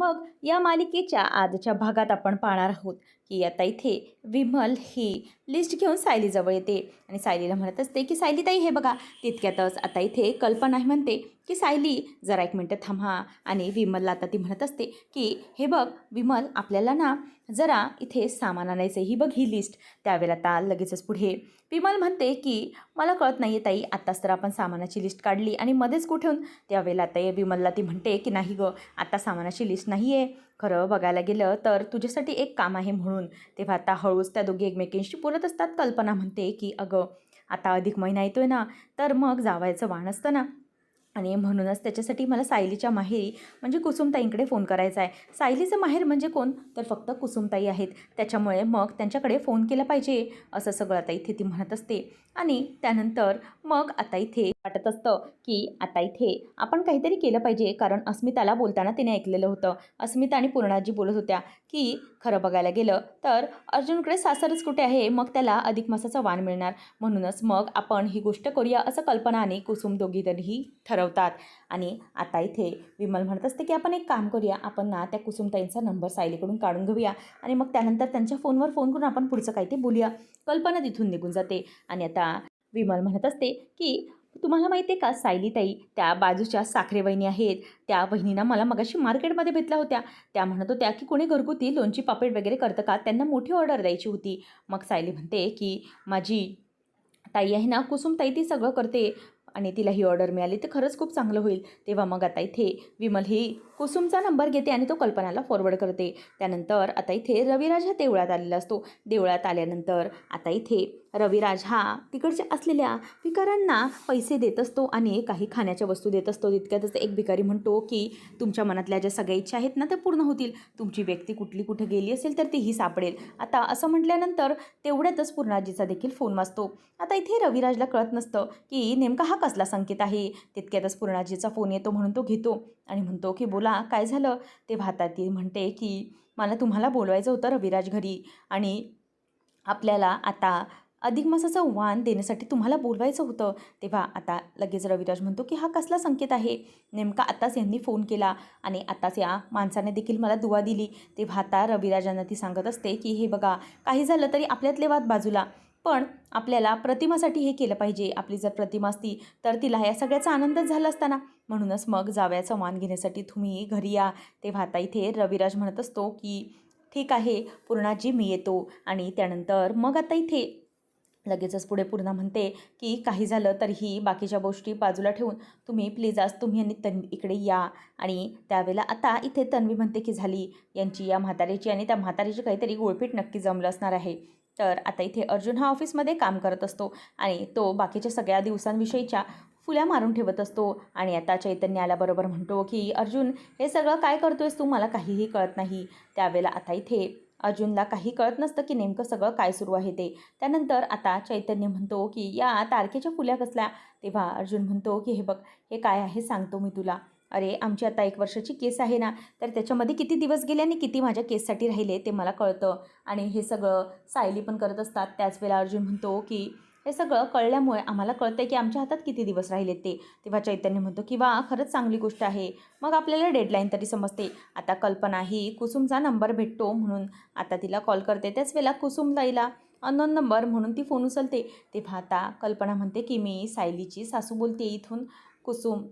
मग या मालिकेच्या आजच्या भागात आपण पाहणार आहोत. की आता इथे विमल ही लिस्ट घेऊन सायलीजवळ येते. आणि सायलीला म्हणत असते की सायली ताई हे बघा तितक्यातच आता इथे कल्पना म्हणते की सायली जरा एक मिनटं थांबा. आणि विमलला आता ती म्हणत असते की हे बघ विमल आपल्याला ना जरा इथे सामान आणायचं ही बघ ही लिस्ट त्यावेळेला आता लगेचच पुढे विमल म्हणते की मला कळत नाही आहे ताई आत्ताच तर आपण सामानाची लिस्ट काढली आणि मध्येच कुठून? त्यावेळेला आता विमलला ती म्हणते की नाही गं आता सामानाची लिस्ट नाही आहे खरं बघायला गेलं तर तुझ्यासाठी एक काम आहे म्हणून. तेव्हा आता हळूच त्या दोघी एकमेकींशी बोलत असतात. कल्पना म्हणते की अगं आता अधिक महिना येतोय ना तर मग जावायचं वाण असतं ना. आणि म्हणूनच त्याच्यासाठी मला सायलीच्या माहेरी म्हणजे कुसुमताईंकडे फोन करायचा आहे. सायलीचं माहेर म्हणजे कोण? तर फक्त कुसुमताई आहेत. त्याच्यामुळे मग त्यांच्याकडे फोन केला पाहिजे असं सगळं आता इथे ती म्हणत असते. आणि त्यानंतर मग आता इथे वाटत असतं की आता इथे आपण काहीतरी केलं पाहिजे. कारण अस्मिताला बोलताना तिने ऐकलेलं होतं. अस्मिता आणि पूर्णाजी बोलत होत्या की खरं बघायला गेलं तर अर्जुनकडे सासरच कुठे आहे? मग त्याला अधिक मासाचा वाण मिळणार. म्हणूनच मग आपण ही गोष्ट करूया असं कल्पना आणि कुसुम दोघी तरीही ठरवतात. आणि आता इथे विमल म्हणत असते की आपण एक काम करूया. आपण ना त्या कुसुमताईंचा नंबर सायलीकडून काढून घेऊया. आणि मग त्यानंतर त्यांच्या फोनवर फोन करून आपण पुढचं काही ते बोलूया. कल्पना तिथून निघून जाते. आणि आता विमल म्हणत असते की तुम्हाला माहिती आहे का सायलीताई त्या बाजूच्या साखरे वहिनी आहेत. त्या वहिनीना मला मगाशी मार्केटमध्ये भेटल्या होत्या. त्या म्हणत होत्या की कोणी घरगुती लोणची पापड वगैरे करतं का? त्यांना मोठी ऑर्डर द्यायची होती. मग सायली म्हणते की माझी ताई आहे ना कुसुमताई ती सगळं करते आणि तिला ही ऑर्डर मिळाली तर खरंच खूप चांगलं होईल. तेव्हा मग आता इथे विमल ही कुसुमचा नंबर घेते आणि तो कल्पनाला फॉरवर्ड करते. त्यानंतर आता इथे रविराज हा देवळात आलेला असतो. देवळात आल्यानंतर आता इथे रविराज हा तिकडच्या असलेल्या भिकाऱ्यांना पैसे देत असतो आणि काही खाण्याच्या वस्तू देत असतो. तितक्यातच एक भिकारी म्हणतो की तुमच्या मनातल्या ज्या सगळ्या इच्छा आहेत ना त्या पूर्ण होतील. तुमची व्यक्ती कुठली कुठे गेली असेल तर तीही सापडेल. आता असं म्हटल्यानंतर तेवढ्यातच पूर्णाजीचा देखील फोन वाजतो. आता इथे रविराजला कळत नसतं की नेमका हा कसला संकेत आहे. तितक्यातच पूर्णाजीचा फोन येतो म्हणून तो घेतो आणि म्हणतो की बोला काय झालं? ते भातात म्हणते की मला तुम्हाला बोलवायचं होतं रविराज घरी आणि आपल्याला आता अधिक मासाचं वाण देण्यासाठी तुम्हाला बोलवायचं होतं. तेव्हा आता लगेच रविराज म्हणतो की हा कसला संकेत आहे? नेमका आत्ताच यांनी फोन केला आणि आत्ताच या माणसाने देखील मला दुवा दिली. तेव्हा आता रविराजांना ती सांगत असते की हे बघा काही झालं तरी आपल्यातले वाद बाजूला. पण आपल्याला प्रतिमासाठी हे केलं पाहिजे. आपली जर प्रतिमा असती तर तिला या सगळ्याचा आनंदच झाला असताना. म्हणूनच मग जावयाचा मान घेण्यासाठी तुम्ही घरी या. तेव्हा आता इथे रविराज म्हणत असतो की ठीक आहे पूर्णाजी मी येतो. आणि त्यानंतर मग आता इथे लगेचच पुढे पूर्णा म्हणते की काही झालं तरीही बाकीच्या गोष्टी बाजूला ठेवून तुम्ही प्लीज आज तुम्ही आणि तन इकडे या. आणि त्यावेळेला आता इथे तन्वी म्हणते की झाली. यांची या म्हातारीची आणि त्या म्हातारीची काहीतरी गुळपीट नक्की जमलं असणार आहे. तर आता इथे अर्जुन हा ऑफिसमध्ये काम करत असतो आणि तो बाकीच्या सगळ्या दिवसांविषयीच्या फुल्या मारून ठेवत असतो. आणि आता चैतन्य आल्याबरोबर म्हणतो की अर्जुन हे सगळं काय करतोयस तू? मला काहीही कळत नाही. त्यावेळेला आता इथे अर्जुनला काही कळत नसतं की नेमकं सगळं काय सुरू आहे ते. त्यानंतर आता चैतन्य म्हणतो की या तारखेच्या फुल्या कसल्या? तेव्हा अर्जुन म्हणतो की हे बघ हे काय आहे सांगतो मी तुला. अरे आमची आता एक वर्षाची केस आहे ना तर त्याच्यामध्ये किती दिवस गेले आणि किती माझ्या केससाठी राहिले ते मला कळतं. आणि हे सगळं सायली पण करत असतात. त्याच वेळेला अर्जुन म्हणतो की हे सगळं कळल्यामुळे आम्हाला कळतं की आमच्या हातात किती दिवस राहिले ते. तेव्हा चैतन्य म्हणतो की वा खरंच चांगली गोष्ट आहे. मग आपल्याला डेडलाईन तरी समजते. आता कल्पना ही कुसुमचा नंबर भेटतो म्हणून आता तिला कॉल करते. त्याच वेळेला कुसुम ताईला अननोन नंबर म्हणून ती फोन उचलते. तेव्हा आता कल्पना म्हणते की मी सायलीची सासू बोलते इथून. कुसुम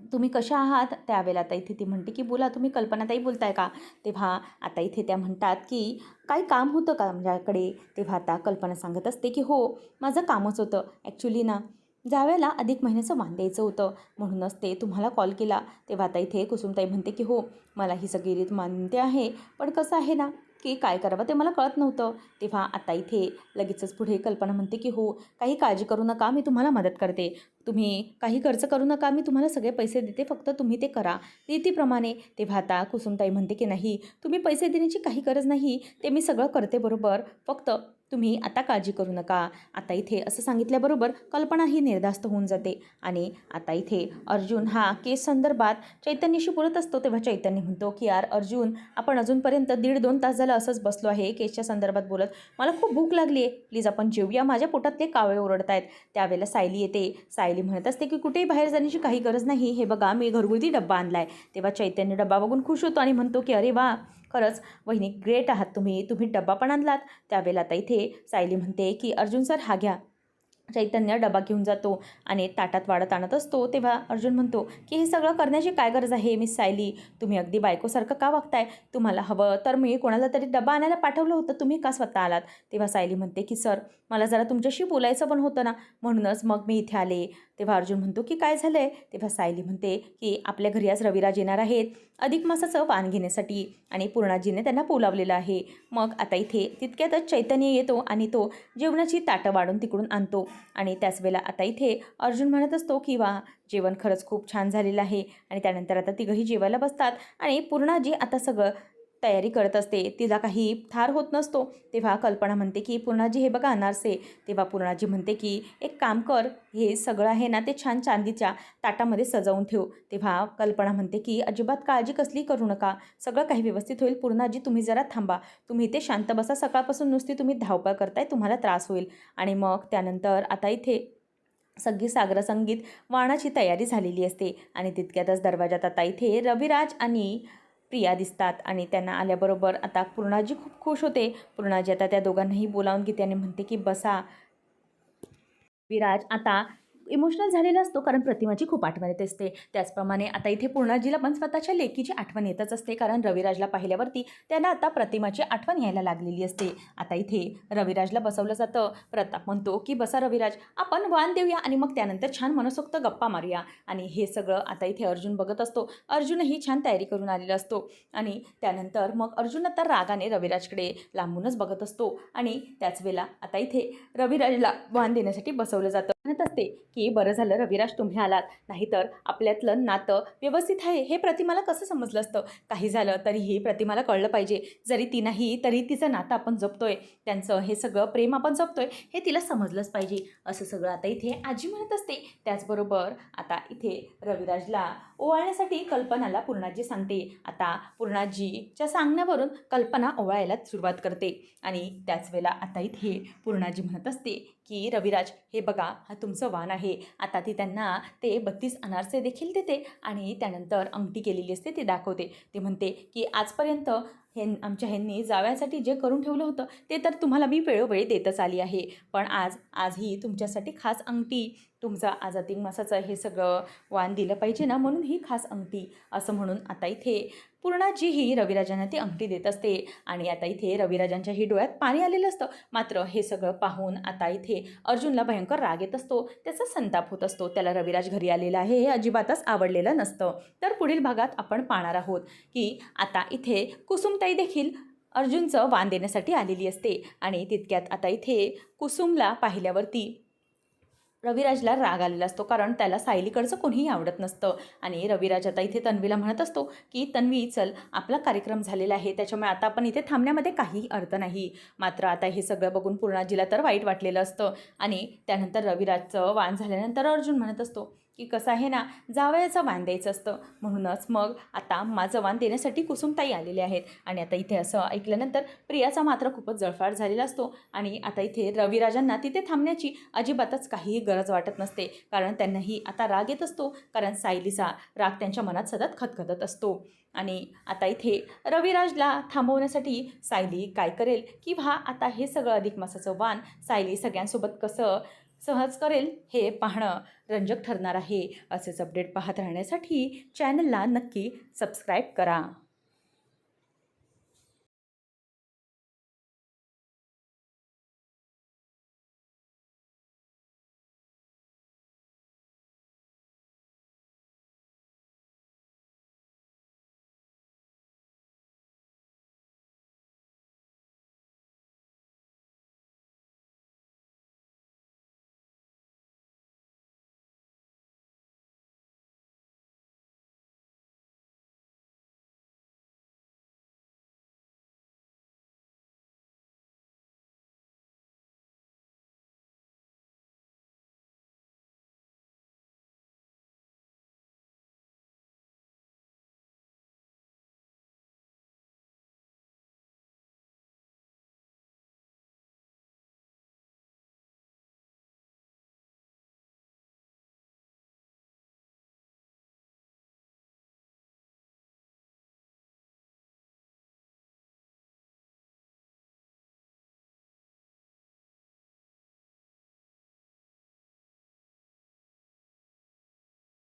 तुम्ही कशा आहात? त्यावेळेला आता इथे ती म्हणते की बोला तुम्ही कल्पनाताई बोलताय का? तेव्हा आता इथे त्या म्हणतात की काही काम होतं का माझ्याकडे तेव्हा आता कल्पना सांगत असते की हो माझं कामच होतं. ॲक्च्युली ना ज्यावेळेला अधिक महिन्याचं वाण द्यायचं होतं म्हणूनच ते तुम्हाला कॉल केला. तेव्हा आता इथे कुसुमताई म्हणते की हो मला ही सगळी रीत मान्य आहे पण कसं आहे ना की काय करावं ते मला कळत नव्हतं. तेव्हा आता इथे लगेचच पुढे कल्पना म्हणते की हो काही काळजी करू नका मी तुम्हाला मदत करते. तुम्ही काही खर्च करू नका मी तुम्हाला सगळे पैसे देते फक्त तुम्ही ते करा. रीतीप्रमाणे तेव्हा आता कुसुमताई म्हणते की नाही तुम्ही पैसे देण्याची काही गरज नाही ते मी सगळं करते बरोबर. फक्त तुम्ही आता काळजी करू नका. आता इथे असं सांगितल्याबरोबर कल्पनाही निर्धास्त होऊन जाते. आणि आता इथे अर्जुन हा केस संदर्भात चैतन्यशी बोलत असतो तेव्हा चैतन्य म्हणतो की यार अर्जुन आपण अजूनपर्यंत दीड दोन तास झालं असंच बसलो आहे केसच्या संदर्भात बोलत. मला खूप भूक लागली आहे. प्लीज आपण जेवूया. माझ्या पोटातले कावळे ओरडत आहेत त्यावेळेला सायली येते. सायली म्हणत असते की कुठेही बाहेर जाण्याची काही गरज नाही. हे बघा मी घरगुती डब्बा आणला आहे तेव्हा चैतन्य डब्बा बघून खुश होतो आणि म्हणतो की अरे वा खरंच वहिनी ग्रेट आहात तुम्ही. तुम्ही डब्बा पण आणलात. त्यावेळेला आता इथे सायली म्हणते की अर्जुन सर हा घ्या. चैतन्य डबा घेऊन जातो आणि ताटात वाढत आणत असतो. तेव्हा अर्जुन म्हणतो की हे सगळं करण्याची काय गरज आहे मिस सायली? तुम्ही अगदी बायकोसारखं का वागताय? तुम्हाला हवं तर मी कोणाला तरी डबा आणायला पाठवलं होतं. तुम्ही का स्वतः आलात? तेव्हा सायली म्हणते की सर मला जरा तुमच्याशी बोलायचं पण होतं ना. म्हणूनच मग मी इथे आले. तेव्हा अर्जुन म्हणतो की काय झालं आहे तेव्हा सायली म्हणते की आपल्या घरी आज रविराज येणार आहेत. अधिक मासाचं वाण घेण्यासाठी आणि पूर्णाजीने त्यांना बोलावलेलं आहे. मग आता इथे तितक्यातच चैतन्य येतो आणि तो जेवणाची ताटं वाढून तिकडून आणतो. आणि त्याच वेळेला आता इथे अर्जुन म्हणत असतो की वा जेवण खरंच खूप छान झालेलं आहे. आणि त्यानंतर आता तिघंही जेवायला बसतात आणि पूर्णाजी आता सगळं तयारी करत असते. तिला काही थार होत नसतो. तेव्हा कल्पना म्हणते की पूर्णाजी हे बघा अनारसे. तेव्हा पूर्णाजी म्हणते की एक काम कर. हे सगळं आहे ना ते छान चांदीच्या ताटामध्ये सजवून ठेव. तेव्हा कल्पना म्हणते की अजिबात काळजी कसली करू नका. सगळं काही व्यवस्थित होईल. पूर्णाजी तुम्ही जरा थांबा. तुम्ही इथे शांत बसा. सकाळपासून नुसती तुम्ही धावपळ करताय तुम्हाला त्रास होईल. आणि मग त्यानंतर आता इथे सगळी सागरसंगीत वाणाची तयारी झालेली असते. आणि तितक्यातच दरवाजात आता इथे रविराज आणि प्रिया दिसतात आणि त्यांना आल्याबरोबर आता पूर्णाजी खूप खुश होते. पूर्णाजी आता त्या दोघांनाही बोलावून घेते आणि म्हणते की बसा. विराज आता इमोशनल झालेला असतो कारण प्रतिमाची खूप आठवण येत असते. त्याचप्रमाणे आता इथे पूर्णाजीला पण स्वतःच्या लेकीची आठवण येतच असते कारण रविराजला पाहिल्यावरती त्यांना आता प्रतिमाची आठवण यायला लागलेली असते. आता इथे रविराजला बसवलं जातं. प्रताप म्हणतो की बसा रविराज आपण वाण देऊया आणि मग त्यानंतर छान मनसोक्त गप्पा मारूया. आणि हे सगळं आता इथे अर्जुन बघत असतो. अर्जुनही छान तयारी करून आलेला असतो. आणि त्यानंतर मग अर्जुन आता रागाने रविराजकडे लांबूनच बघत असतो. आणि त्याच वेळेला आता इथे रविराजला वाण देण्यासाठी बसवलं जातं. म्हणत असते की बरं झालं रविराज तुम्ही आलात. नाहीतर आपल्यातलं नातं व्यवस्थित आहे हे प्रतिमाला कसं समजलं असतं? काही झालं तरीही प्रतिमाला कळलं पाहिजे. जरी ती नाही तरी तिचं नातं आपण जपतोय. त्यांचं हे सगळं प्रेम आपण जपतोय हे तिला समजलंच पाहिजे. असं सगळं आता इथे आजी म्हणत असते. त्याचबरोबर आता इथे रविराजला ओवाळण्यासाठी कल्पनाला पूर्णाजी सांगते. आता पूर्णाजीच्या सांगण्यावरून कल्पना ओवाळायला सुरुवात करते. आणि त्याच वेळेला आता इथे पूर्णाजी म्हणत असते की रविराज हे बघा हा तुमचं वाण आहे. आता ती त्यांना ते बत्तीस अनारसे देखील देते आणि त्यानंतर अंगठी केलेली असते ती दाखवते. ते म्हणते की आजपर्यंत हे आमच्या ह्यांनी जाव्यासाठी जे करून ठेवलं होतं ते तर तुम्हाला मी वेळोवेळी देतच आली आहे. पण आज आजही तुमच्यासाठी खास अंगठी तुमचा आज मासाचं हे सगळं वाण दिलं पाहिजे ना म्हणून ही खास अंगठी असं म्हणून आता इथे पूर्णाजी ही रविराजांना ती अंगठी देत असते. आणि आता इथे रविराजांच्या ही डोळ्यात पाणी आलेलं असतं. मात्र हे सगळं पाहून आता इथे अर्जुनला भयंकर राग येत असतो. त्याचा संताप होत असतो. त्याला रविराज घरी आलेला आहे हे अजिबातच आवडलेलं नसतं. तर पुढील भागात आपण पाहणार आहोत की आता इथे कुसुमताई देखील अर्जुनचं वाण देण्यासाठी आलेली असते. आणि तितक्यात आता इथे कुसुमला पाहिल्यावरती रविराजला राग आलेला असतो कारण त्याला सायलीकडचं कोणीही आवडत नसतं. आणि रविराज आता इथे तन्वीला म्हणत असतो की तन्वी चल आपला कार्यक्रम झालेला आहे त्याच्यामुळे आता आपण इथे थांबण्यामध्ये काहीही अर्थ नाही. मात्र आता हे सगळं बघून पूर्णाजीला तर वाईट वाटलेलं असतं. आणि त्यानंतर रविराजचं वाण झाल्यानंतर अर्जुन म्हणत असतो की कसं आहे ना जावयाचं वाण द्यायचं असतं. म्हणूनच मग आता माझं वाण देण्यासाठी कुसुमताई आलेले आहेत. आणि आता इथे असं ऐकल्यानंतर प्रियाचा मात्र खूपच जळफाट झालेला असतो. आणि आता इथे रविराजांना तिथे थांबण्याची अजिबातच काहीही गरज वाटत नसते. कारण त्यांनाही आता राग येत असतो. कारण सायलीचा राग त्यांच्या मनात सतत खतखतत असतो. आणि आता इथे रविराजला थांबवण्यासाठी सायली काय करेल? किंवा आता हे सगळं अधिक मासाचं वाण सायली सगळ्यांसोबत कसं सहज करेल हे पाहणं रंजक ठरणार आहे. असेच अपडेट पाहत राहण्यासाठी चॅनलला नक्की सबस्क्राईब करा.